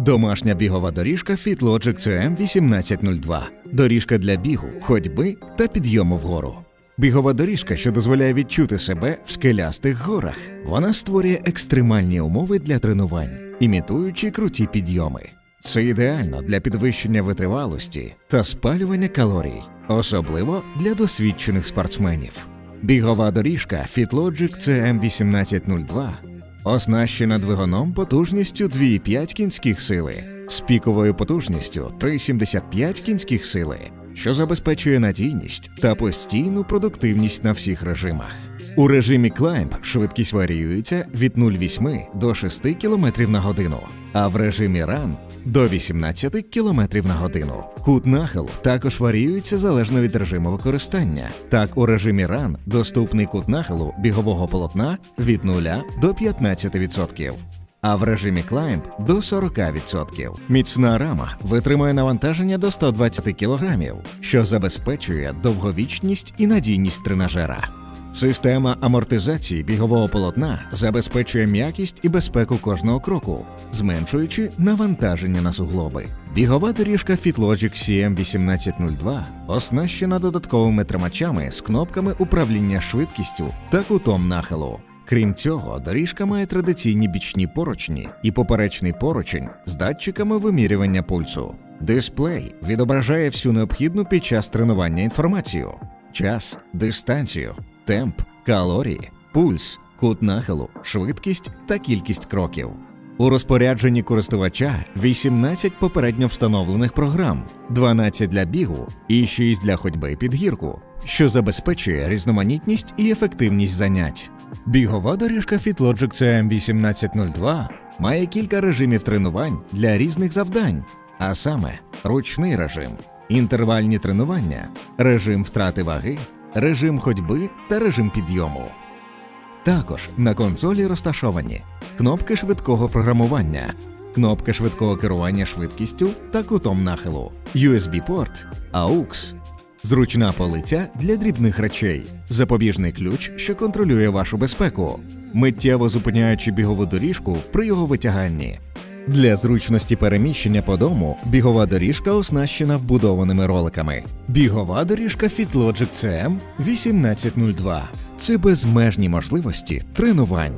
Домашня бігова доріжка FitLogic CM 1802. Доріжка для бігу, ходьби та підйому вгору. Бігова доріжка, що дозволяє відчути себе в скелястих горах. Вона створює екстремальні умови для тренувань, імітуючи круті підйоми. Це ідеально для підвищення витривалості та спалювання калорій, особливо для досвідчених спортсменів. Бігова доріжка FitLogic CM 1802 оснащена двигуном потужністю 2,5 кінських сили з піковою потужністю 3,75 кінських сили, що забезпечує надійність та постійну продуктивність на всіх режимах. У режимі Climb швидкість варіюється від 0,8 до 6 км на годину, а в режимі Run – до 18 км на годину. Кут нахилу також варіюється залежно від режиму використання. Так, у режимі Run доступний кут нахилу бігового полотна від 0 до 15%. А в режимі Climb – до 40%. Міцна рама витримує навантаження до 120 кг, що забезпечує довговічність і надійність тренажера. Система амортизації бігового полотна забезпечує м'якість і безпеку кожного кроку, зменшуючи навантаження на суглоби. Бігова доріжка FitLogic CM1802 оснащена додатковими тримачами з кнопками управління швидкістю та кутом нахилу. Крім цього, доріжка має традиційні бічні поручні і поперечний поручень з датчиками вимірювання пульсу. Дисплей відображає всю необхідну під час тренування інформацію: час, дистанцію, темп, калорії, пульс, кут нахилу, швидкість та кількість кроків. У розпорядженні користувача 18 попередньо встановлених програм, 12 для бігу і 6 для ходьби під гірку, що забезпечує різноманітність і ефективність занять. Бігова доріжка FitLogic CM 1802 має кілька режимів тренувань для різних завдань, а саме ручний режим, інтервальні тренування, режим втрати ваги, режим ходьби та режим підйому. Також на консолі розташовані кнопки швидкого програмування, кнопка швидкого керування швидкістю та кутом нахилу, USB-порт, AUX, зручна полиця для дрібних речей, запобіжний ключ, що контролює вашу безпеку, миттєво зупиняючи бігову доріжку при його витяганні. Для зручності переміщення по дому бігова доріжка оснащена вбудованими роликами. Бігова доріжка FitLogic CM 1802 це безмежні можливості тренувань.